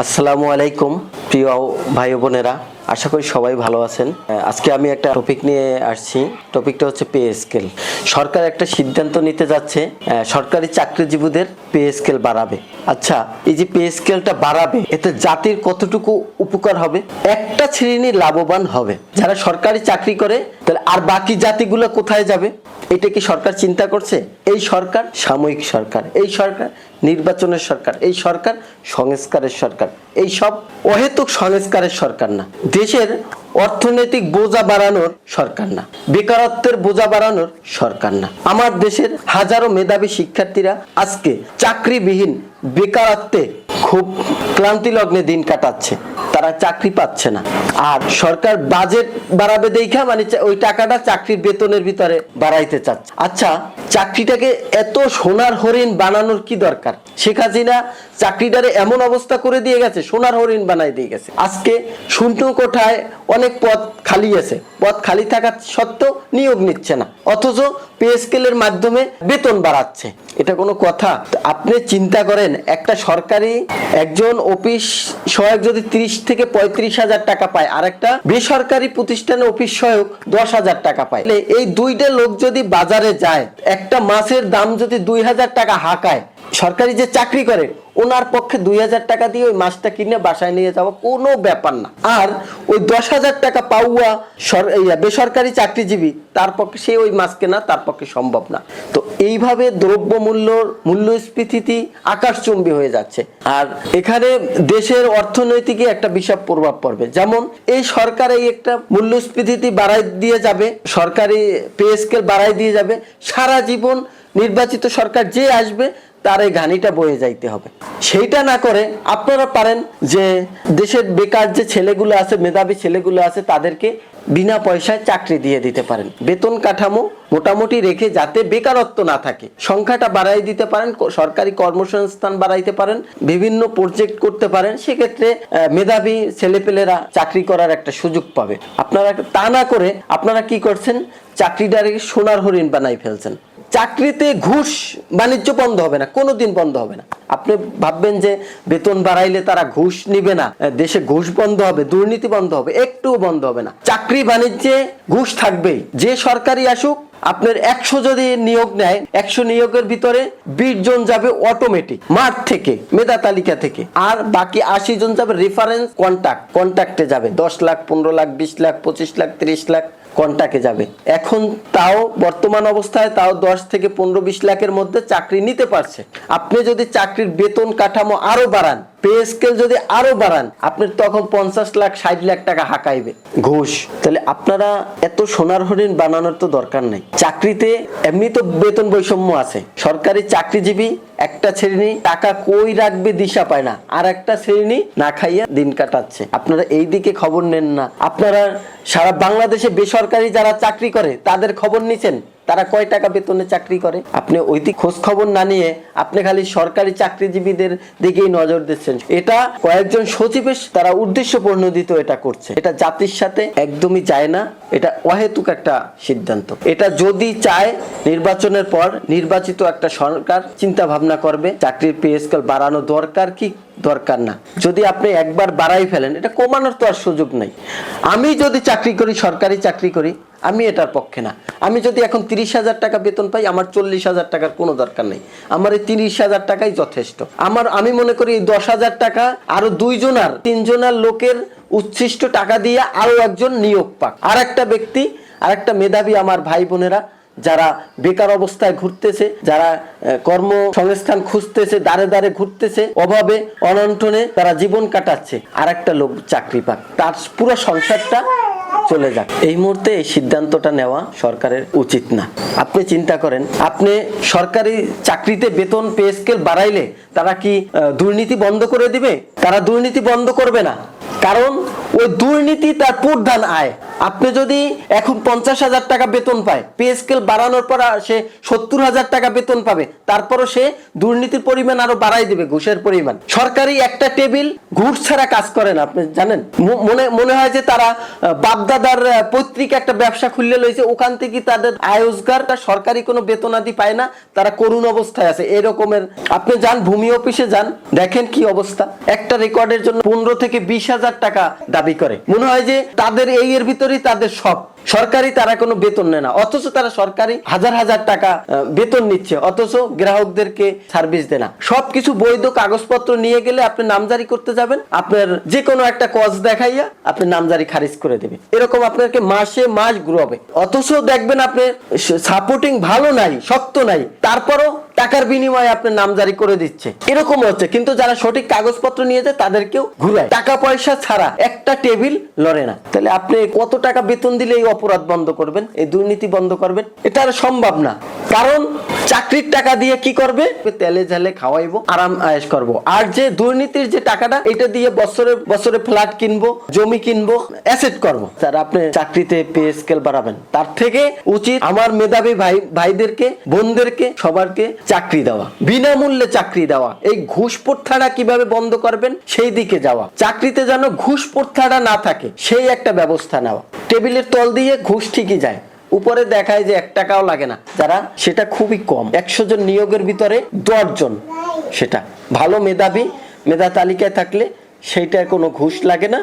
আসসালামু আলাইকুম, প্রিয় ভাই বোনেরা। আশা করি সবাই ভালো আছেন। আজকে আমি একটা টপিক নিয়ে আসছি। টপিকটা হচ্ছে পে স্কেল সরকার একটা সিদ্ধান্ত নিতে যাচ্ছে সরকারি চাকরিজীবীদের পে স্কেল বাড়াবে। আচ্ছা এই যে পে স্কেলটা বাড়াবে, এতে জাতির কতটুকু উপকার হবে? একটা শ্রেণি লাভবান হবে। যারা সরকারি চাকরি করে তাহলে আর বাকি জাতিগুলো কোথায় যাবে? এটা কি সরকার চিন্তা করছে? এই সরকার সাময়িক সরকার, এই সরকার নির্বাচনের সরকার, এই সরকার সংস্কারের সরকার, এই সব অহেতুক সংস্কারের সরকার না। দেশের অর্থনৈতিক বোঝা বাড়ানোর সরকার না, বেকারত্বের বোঝা বাড়ানোর সরকার না। আমার দেশের হাজারো মেধাবী শিক্ষার্থীরা আজকে চাকরিবিহীন বেকারত্বে খুব ক্লান্তি লগ্নে দিন কাটাচ্ছে, তারা চাকরি পাচ্ছে না। আর সরকার বাজেট বাড়াবে দেখা মানে ওই টাকাটা চাকরির বেতনের ভিতরে বাড়াইতে চাচ্ছে। আচ্ছা চাকরিটাকে এত সোনার হরিণ বানানোর কি দরকার? শেখ হাসিনা চাকরিটারে এমন অবস্থা করে দিয়ে গেছে, সোনার হরিণ বানাই দিয়ে গেছে। আজকে শূন্য কোঠায় অনেক পদ খালি আছে, পদ খালি থাকা সত্ত্বেও নিয়োগ নিচ্ছে না, অথচ পে স্কেলের মাধ্যমে বেতন বাড়াচ্ছে। এটা কোনো কথা? আপনি চিন্তা করেন, একটা সরকারি একজন অফিস সহায়ক যদি তিরিশ থেকে পঁয়ত্রিশ হাজার টাকা পায় আর একটা বেসরকারি প্রতিষ্ঠানে অফিস সহায়ক দশ হাজার টাকা পায়। এই দুইটা লোক যদি বাজারে যায়, একটা মাছের দাম যদি দুই হাজার টাকা হাঁকায় সরকারি যে চাকরি করে, ওনার পক্ষে দুই হাজার টাকা দিয়ে ওই মাছটা কিনে বাসায় নিয়ে যাওয়া কোনো ব্যাপার না। আর ওই দশ হাজার টাকা পাওয়া সর- বেসরকারি চাকরিজীবী, তার পক্ষে সে ওই মাছ কেনা তার পক্ষে সম্ভব না। তো এইভাবে দ্রব্যমূল্যর মূল্যস্ফীতি আকাশচুম্বী হয়ে যাচ্ছে। আর এখানে দেশের অর্থনৈতিকে একটা বিশাল প্রভাব পড়বে। যেমন এই সরকার এই একটা মূল্যস্ফীতি বাড়াই দিয়ে যাবে, সরকারি পে স্কেল বাড়াই দিয়ে যাবে, সারা জীবন নির্বাচিত সরকার যে আসবে তার এই ঘানিটা বয়ে যাইতে হবে। সেইটা না করে আপনারা পারেন যে দেশের বেকার যে ছেলেগুলো আছে, মেধাবী ছেলেগুলো আছে, তাদেরকে বিনা পয়সায় চাকরি দিয়ে দিতে পারেন। বেতন কাঠামো মোটামুটি রেখে যাতে বেকারত্ব না থাকে। সংখ্যাটা বাড়াই দিতে পারেন সরকারি কর্মসংস্থান বাড়াইতে পারেন, বিভিন্ন প্রজেক্ট করতে পারেন, সেক্ষেত্রে মেধাবী ছেলেপেলেরা চাকরি করার একটা সুযোগ পাবে। আপনারা তা না করে আপনারা কি করছেন? চাকরিটাকে সোনার হরিণ বানাই ফেলছেন। চাকরিতে ঘুষ বাণিজ্য বন্ধ হবে না, কোনোদিন বন্ধ হবে না। আপনি ভাববেন যে বেতন বাড়াইলে তারা ঘুষ নিবে না দেশে ঘুষ বন্ধ হবে, দুর্নীতি বন্ধ হবে, একটুও বন্ধ হবে না। চাকরি বাণিজ্যে ঘুষ থাকবেই, যে সরকারি আসুক, আপনার একশো যদি নিয়োগ নেয়, একশো নিয়োগের ভিতরে বিশ জন যাবে অটোমেটিক মাঠ থেকে, মেধা তালিকা থেকে। আর বাকি আশি জন যাবে রেফারেন্স কন্ট্যাক্ট কন্ট্যাক্টে যাবে, দশ লাখ, পনেরো লাখ, বিশ লাখ, পঁচিশ লাখ, তিরিশ লাখ। কন্টাকে যাবে? এখন তাও বর্তমান অবস্থায় তাও দশ থেকে পনেরো, বিশ লাখের মধ্যে চাকরি নিতে পারছে। আপনি যদি চাকরির বেতন কাঠামো আরও বাড়ান পে স্কেল যদি আরও বাড়ান আপনি তখন পঞ্চাশ লাখ ষাট লাখ টাকা হাঁকাইবে। ঘুষ। তাহলে আপনারা এত সোনার হরিণ বানানোর তো দরকার নেই। চাকরিতে এমনি তো বেতন বৈষম্য আছে। সরকারি চাকরিজীবী একটা শ্রেণি টাকা কই রাখবে দিশা পায় না। আর একটা শ্রেণি না খাইয়া দিন কাটাচ্ছে। আপনারা এই দিকে খবর নেন না। আপনারা সারা বাংলাদেশে বেসরকারি যারা চাকরি করে তাদের খবর নিছেন? তারা কয় টাকা বেতনে চাকরি করে? আপনি ওই খোঁজ খবর না নিয়ে আপনি খালি সরকারি চাকরিজীবীদের দিকেই নজর দিচ্ছেন। এটা কয়েকজন সচিবের তারা উদ্দেশ্য প্রণোদিত এটা করছে। এটা জাতির সাথে একদমই যায় না। এটা অহেতুক একটা সিদ্ধান্ত। এটা যদি চায়, নির্বাচনের পর নির্বাচিত একটা সরকার চিন্তা ভাবনা করবে। চাকরির পে স্কেল বাড়ানো দরকার কি দরকার না। যদি আপনি একবার বাড়াই ফেলেন, এটা কমানোর তো আর সুযোগ নেই। আমি যদি চাকরি করি, সরকারি চাকরি করি, আমি এটার পক্ষে না। আমি যদি এখন তিরিশ হাজার টাকা বেতন পাই, আমার চল্লিশ হাজার টাকার কোনো দরকার নেই। আমার এই তিরিশ হাজার টাকাই যথেষ্ট। আমার, আমি মনে করি এই দশ হাজার টাকা আরও দুইজনার তিনজনার লোকের উচ্ছিষ্ট টাকা দিয়ে আরও একজন নিয়োগ পাক। আর একটা ব্যক্তি আর একটা মেধাবী আমার ভাই বোনেরা যারা বেকার অবস্থায় ঘুরতেছে, যারা কর্মসংস্থান খুঁজতেছে দাঁড়ে দাঁড়ে ঘুরতেছে, অভাবে অনন্টনে তারা জীবন কাটাচ্ছে। আর একটা লোক চাকরি পাক, তার পুরো সংসারটা চলে যাক। এই মুহূর্তে এই সিদ্ধান্তটা নেওয়া সরকারের উচিত না। আপনি চিন্তা করেন, আপনি সরকারি চাকরিতে বেতন, পে স্কেল বাড়াইলে তারা কি দুর্নীতি বন্ধ করে দিবে? তারা দুর্নীতি বন্ধ করবে না? কারণ ওই দুর্নীতি তার প্রধান আয়। আপনি যদি এখন পঞ্চাশ হাজার টাকা বেতন পায়, পে স্কেল বাড়ানোর পর সে সত্তর হাজার টাকা বেতন পাবে, তারপরও সে দুর্নীতির পরিমাণ আরও বাড়াই দিবে, ঘুষের পরিমাণ। সরকারি একটা টেবিল ঘুষ ছাড়া কাজ করে না, আপনি জানেন? মনে মনে হয় যে তারা বাপদাদার পৈতৃক একটা ব্যবসা খুললে লইছে, ওখান থেকে তাদের আয় রোজগারটা সরকারি কোনো বেতনাদি পায় না, তারা করুণ অবস্থায় আছে এরকমের আপনি যান, ভূমি অফিসে যান, দেখেন কি অবস্থা। একটা রেকর্ডের জন্য পনেরো থেকে বিশ হাজার টাকা দাবি করে। মনে হয় যে তাদের এই এর ভিতরেই তাদের সব। সরকারি তারা কোনো বেতন নেয় না। অথচ তারা সরকারি হাজার হাজার টাকা বেতন নিচ্ছে। অথচ গ্রাহকদেরকে সার্ভিস দেয় না। সবকিছু বৈধ কাগজপত্র নিয়ে গেলে আপনি নামজারি করতে যাবেন। আপনার যে কোনো একটা কজ দেখাইয়া আপনি নামজারি খারিজ করে দেবে এরকম আপনাকে মাসে মাস ঘুরাবে। অথচ দেখবেন আপনি সাপোর্টিং ভালো নাই, শক্ত নাই। তারপরও টাকার বিনিময়ে আপনার নামজারি করে দিচ্ছে। এরকম হচ্ছে, কিন্তু যারা সঠিক কাগজপত্র নিয়ে যায়, তাদেরকেও ঘুরায়। টাকা পয়সা ছাড়া একটা টেবিল লড়ে না। তাহলে আপনি কত টাকা বেতন দিলে এই অপরাধ বন্ধ করবেন, এই দুর্নীতি বন্ধ করবেন? এটা আর সম্ভব না। কারণ চাকরির টাকা দিয়ে কি করবে? তেলে ঝালে খাওয়াইবো, আরাম আয়েশ করব। আর যে দুর্নীতির যে টাকাটা, এটা দিয়ে বছরে বছরে ফ্ল্যাট কিনবো, জমি কিনবো, অ্যাসেট করব। স্যার, আপনি চাকরিতে পে স্কেল বাড়াবেন। তার থেকে উচিত আমার মেধাবী ভাই, ভাইদেরকে, বোনদেরকে, সবারকে চাকরি দেওয়া, বিনামূল্যে চাকরি দেওয়া। এই ঘুষ প্রথাটা কীভাবে বন্ধ করবেন? সেই দিকে যাওয়া। চাকরিতে যেন ঘুষ প্রথাটা না থাকে, সেই একটা ব্যবস্থা নেওয়া। টেবিলের তল দিয়ে ঘুষ ঠিকই যায়। উপরে দেখায় যে এক টাকাও লাগে না। যারা, সেটা খুবই কম। একশো জন নিয়োগের ভিতরে দশ জন সেটা। ভালো মেধাবী, মেধা তালিকায় থাকলে সেইটার কোনো ঘুষ লাগে না,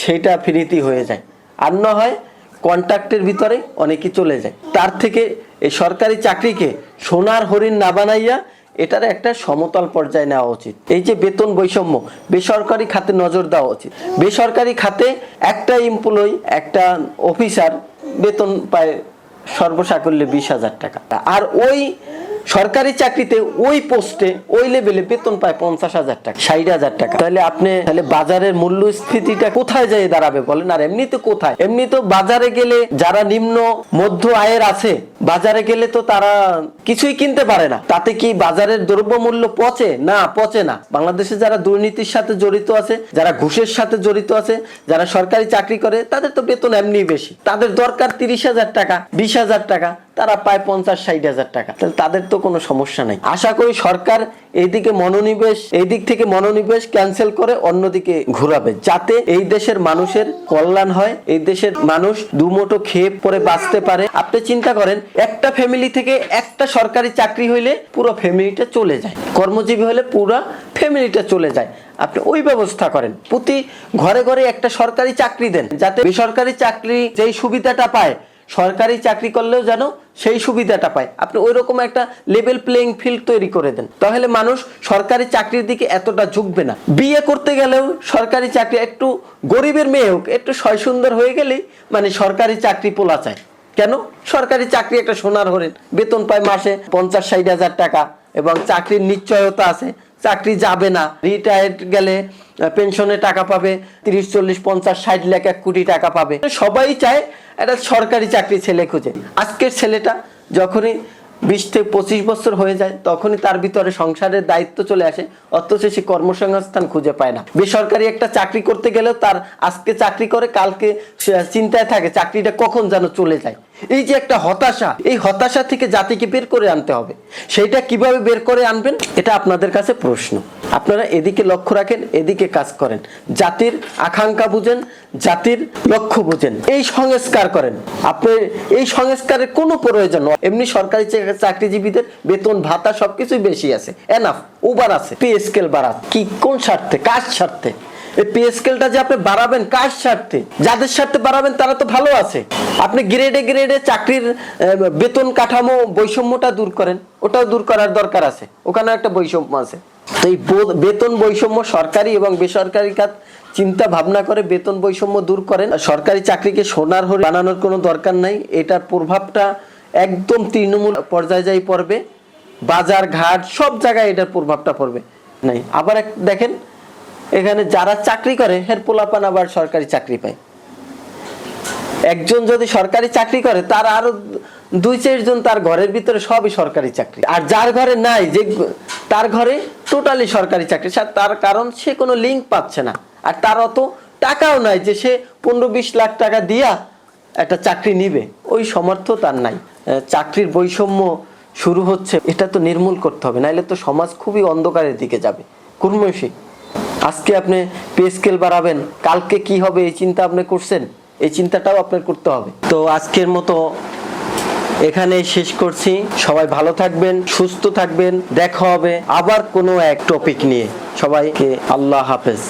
সেইটা ফ্রিতি হয়ে যায়। আর না হয়, কন্ট্রাক্টের ভিতরে অনেকে চলে যায়। তার থেকে এই সরকারি চাকরিকে সোনার হরিণ না বানাইয়া এটার একটা সমতল পর্যায়ে নেওয়া উচিত। এই যে বেতন বৈষম্য, বেসরকারি খাতে নজর দেওয়া উচিত। বেসরকারি খাতে একটা এমপ্লয়ি একটা অফিসার বেতন পায় সর্বসাকল্যে বিশ হাজার টাকা। আর ওই সরকারি চাকরিতে ওই পোস্টে ওই লেভেলে বেতন পায় পঞ্চাশ হাজার টাকা, ষাট হাজার টাকা। তাহলে আপনি, তাহলে বাজারের মূল্যস্ফীতিটা কোথায় যেয়ে দাঁড়াবে বলেন? আর এমনিতে কোথায়? এমনি তো বাজারে গেলে যারা নিম্ন, মধ্য আয়ের আছে, বাজারে গেলে তো তারা কিছুই কিনতে পারে না। তাতে কি বাজারের দ্রব্যমূল্য পচে? না পচে না। বাংলাদেশে যারা দুর্নীতির সাথে জড়িত আছে, যারা ঘুষের সাথে জড়িত আছে, যারা সরকারি চাকরি করে, তাদের তো বেতন এমনি বেশি। তাদের দরকার তিরিশ হাজার টাকা, বিশ হাজার টাকা তারা পায় পঞ্চাশ, ষাট হাজার টাকা। তাহলে তাদের তো কোনো সমস্যা নাই। আশা করি সরকার এইদিকে মনোনিবেশ এই দিক থেকে মনোনিবেশ ক্যান্সেল করে অন্যদিকে ঘুরাবে, যাতে এই দেশের মানুষের কল্যাণ হয়, এই দেশের মানুষ দুমোটো খেয়ে পরে বাঁচতে পারে। আপনি চিন্তা করেন, একটা ফ্যামিলি থেকে একটা সরকারি চাকরি হইলে পুরো ফ্যামিলিটা চলে যায়। কর্মজীবী হলে পুরো ফ্যামিলিটা চলে যায়। আপনি ওই ব্যবস্থা করেন। প্রতি ঘরে ঘরে একটা সরকারি চাকরি দেন, যাতে বেসরকারি চাকরি যেই সুবিধাটা পায় সরকারি চাকরি করলেও যেন সেই সুবিধাটা পায়। আপনি ওই রকম একটা লেভেল প্লেইং ফিল্ড তৈরি করে দেন। তাহলে মানুষ সরকারি চাকরির দিকে এতটা ঝুঁকবে না। বিয়ে করতে গেলেও সরকারি চাকরি একটু গরিবের মেয়ে হোক, একটু সয় সুন্দর হয়ে গেলেই মানে সরকারি চাকরি পোলা চায়। কেন? সরকারি চাকরি একটা সোনার হরিণ। বেতন পায় মাসে পঞ্চাশ ষাট হাজার টাকা এবং চাকরির নিশ্চয়তা আছে। চাকরি যাবে না। রিটায়ার্ড গেলে পেনশনে টাকা পাবে, তিরিশ, চল্লিশ, পঞ্চাশ, ষাট লাখ, এক কোটি টাকা পাবে। সবাই চায় একটা সরকারি চাকরি ছেলে খুঁজে। আজকের ছেলেটা যখনই বিশ থেকে পঁচিশ বছর হয়ে যায়, তখনই তার ভিতরে সংসারের দায়িত্ব চলে আসে, অথচ সে কর্মসংস্থান খুঁজে পায় না। বেসরকারি একটা চাকরি করতে গেলেও তার আজকে চাকরি করে, কালকে চিন্তায় থাকে, চাকরিটা কখন যেন চলে যায়। এই যে একটা হতাশা, এই হতাশা থেকে জাতিকে বের করে আনতে হবে। সেইটা কীভাবে বের করে আনবেন? এটা আপনাদের কাছে প্রশ্ন। আপনারা এদিকে লক্ষ্য রাখেন, এদিকে কাজ করেন। জাতির আকাঙ্ক্ষা বুঝেন, জাতির লক্ষ্য বুঝেন। এই সংস্কার করেন। আপনি এই সংস্কারের কোনো প্রয়োজন এমনি সরকারি চা- চাকরিজীবীদের বেতন, ভাতা সবকিছুই বেশি আছে। এনাফ ওভার আছে পে স্কেল বাড়া কি, কোন স্বার্থে? কার স্বার্থে? এই পে স্কেলটা যে আপনি বাড়াবেন স্বার্থে? যাদের স্বার্থে বাড়াবেন, তারা তো ভালো আছে। আপনি গ্রেডে গ্রেডে চাকরির বেতন কাঠামো, বৈষম্যটা দূর করেন। ওটাও দূর করার দরকার আছে। ওখানে একটা বৈষম্য আছে। তো এই বেতন বৈষম্য সরকারি এবং বেসরকারি খাত চিন্তা ভাবনা করে বেতন বৈষম্য দূর করেন। সরকারি চাকরিকে সোনার হরে বানানোর কোনো দরকার নাই। এটার প্রভাবটা একদম তৃণমূল পর্যায়ে যাই পড়বে, বাজার ঘাট, সব জায়গায় এটার প্রভাবটা পড়বে। নাই। আবার এক- দেখেন, এখানে যারা চাকরি করে, হের পোলাপান আবার সরকারি চাকরি পায়। একজন যদি সরকারি চাকরি করে, তার আরও দুই চারজন তার ঘরের ভিতরে সবই সরকারি চাকরি। আর যার ঘরে নাই, যে তার ঘরে টোটালি সরকারি চাকরি। তার কারণ সে কোনো লিঙ্ক পাচ্ছে না। আর তার অত টাকাও নাই যে সে পনেরো বিশ লাখ টাকা দিয়া একটা চাকরি নিবে। ওই সমর্থ তার নাই। চাকরির বৈষম্য শুরু হচ্ছে, এটা তো নির্মূল করতে হবে, নাইলে তো সমাজ খুবই অন্ধকারের দিকে যাবে। কুর্মসী, আজকে আপনি পে স্কেল বাড়াবেন, কালকে কি হবে এই চিন্তা আপনি করছেন? এই চিন্তাটাও আপনার করতে হবে। তো আজকের মতো এখানে শেষ করছি। সবাই ভালো থাকবেন, সুস্থ থাকবেন, দেখা হবে আবার কোনো এক টপিক নিয়ে। সবাইকে আল্লাহ হাফেজ।